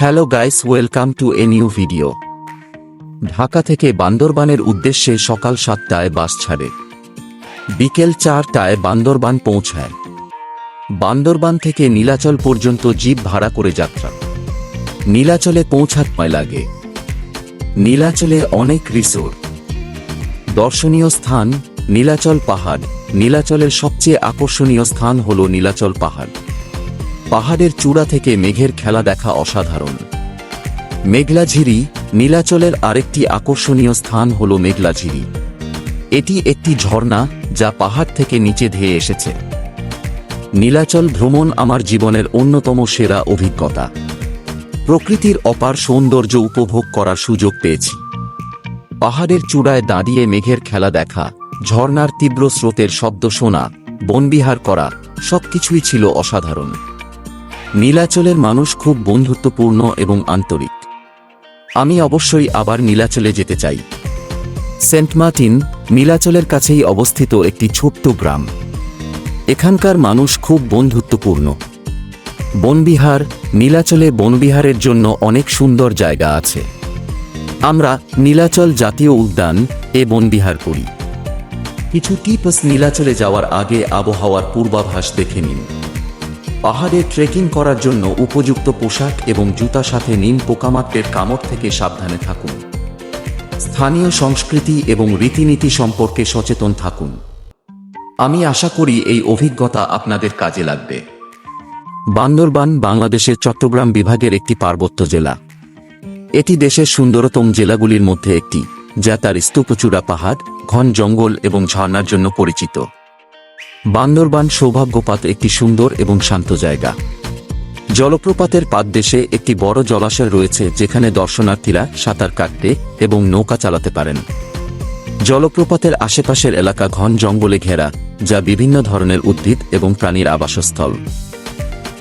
Hello guys, welcome to a new video. Dhaka থেকে বান্দরবানের উদ্দেশ্যে সকাল সাতটায় বাস ছাড়ে। বিকেল চারটায় বান্দরবান পৌঁছায়। বান্দরবান থেকে নীলাচল পর্যন্ত জিপ ভাড়া করে যাত্রা। নীলাচলে পৌঁছাতময় লাগে। নীলাচলে অনেক রিসোর্ট। দর্শনীয় স্থান নীলাচল পাহাড়। নীলাচলের সবচেয়ে আকর্ষণীয় স্থান হল নীলাচল পাহাড়। পাহাড়ের চূড়া থেকে মেঘের খেলা দেখা অসাধারণ। মেঘলাঝিরি নীলাচলের আরেকটি আকর্ষণীয় স্থান হল মেঘলাঝিরি এটি একটি ঝর্ণা যা পাহাড় থেকে নিচে ধেয়ে এসেছে। নীলাচল ভ্রমণ আমার জীবনের অন্যতম সেরা অভিজ্ঞতা। প্রকৃতির অপার সৌন্দর্য উপভোগ করার সুযোগ পেয়েছি। পাহাড়ের চূড়ায় দাঁড়িয়ে মেঘের খেলা দেখা, ঝর্ণার তীব্র স্রোতের শব্দ শোনা, বনবিহার করা, সবকিছুই ছিল অসাধারণ। নীলাচলের মানুষ খুব বন্ধুত্বপূর্ণ এবং আন্তরিক। আমি অবশ্যই আবার নীলাচলে যেতে চাই। সেন্ট মার্টিন নীলাচলের কাছেই অবস্থিত একটি ছোট্ট গ্রাম। এখানকার মানুষ খুব বন্ধুত্বপূর্ণ। বনবিহার নীলাচলে বনবিহারের জন্য অনেক সুন্দর জায়গা আছে। আমরা নীলাচল জাতীয় উদ্যান এ বনবিহার করি। কিছু টিপস নীলাচলে যাওয়ার আগে আবহাওয়ার পূর্বাভাস দেখে নিন। পাহাড়ে ট্রেকিং করার জন্য উপযুক্ত পোশাক এবং জুতা সাথে নিন পোকামাকড়ের কামড় থেকে সাবধানে থাকুন। স্থানীয় সংস্কৃতি এবং রীতিনীতি সম্পর্কে সচেতন থাকুন। আমি আশা করি এই অভিজ্ঞতা আপনাদের কাজে লাগবে। বান্দরবান, বাংলাদেশের চট্টগ্রাম বিভাগের একটি পার্বত্য জেলা। এটি দেশের সুন্দরতম জেলাগুলির মধ্যে একটি, যা তার স্তূপচূড়া পাহাড়, ঘন জঙ্গল এবং ঝর্ণার জন্য পরিচিত। বান্দরবান সৌভাগ্যপাত একটি সুন্দর এবং শান্ত জায়গা। জলপ্রপাতের পাদদেশে একটি বড় জলাশয় রয়েছে যেখানে দর্শনার্থীরা সাঁতার কাটতে এবং নৌকা চালাতে পারেন। জলপ্রপাতের আশেপাশের এলাকা ঘন জঙ্গলে ঘেরা, যা বিভিন্ন ধরনের উদ্ভিদ এবং প্রাণীর আবাসস্থল।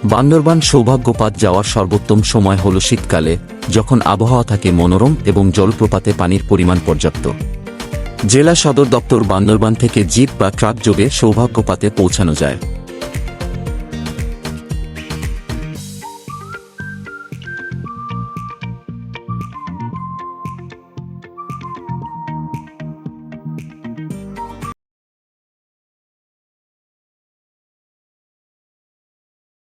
বান্দরবান সৌভাগ্যপাত যাওয়ার সর্বোত্তম সময় হল শীতকালে, যখন আবহাওয়া থাকে মনোরম এবং জলপ্রপাতে পানির পরিমাণ পর্যাপ্ত। জেলা সদর দপ্তর বান্দরবান থেকে জিপ বা ট্রাক যোগে সৌভাগ্যপাতে পৌঁছানো যায়।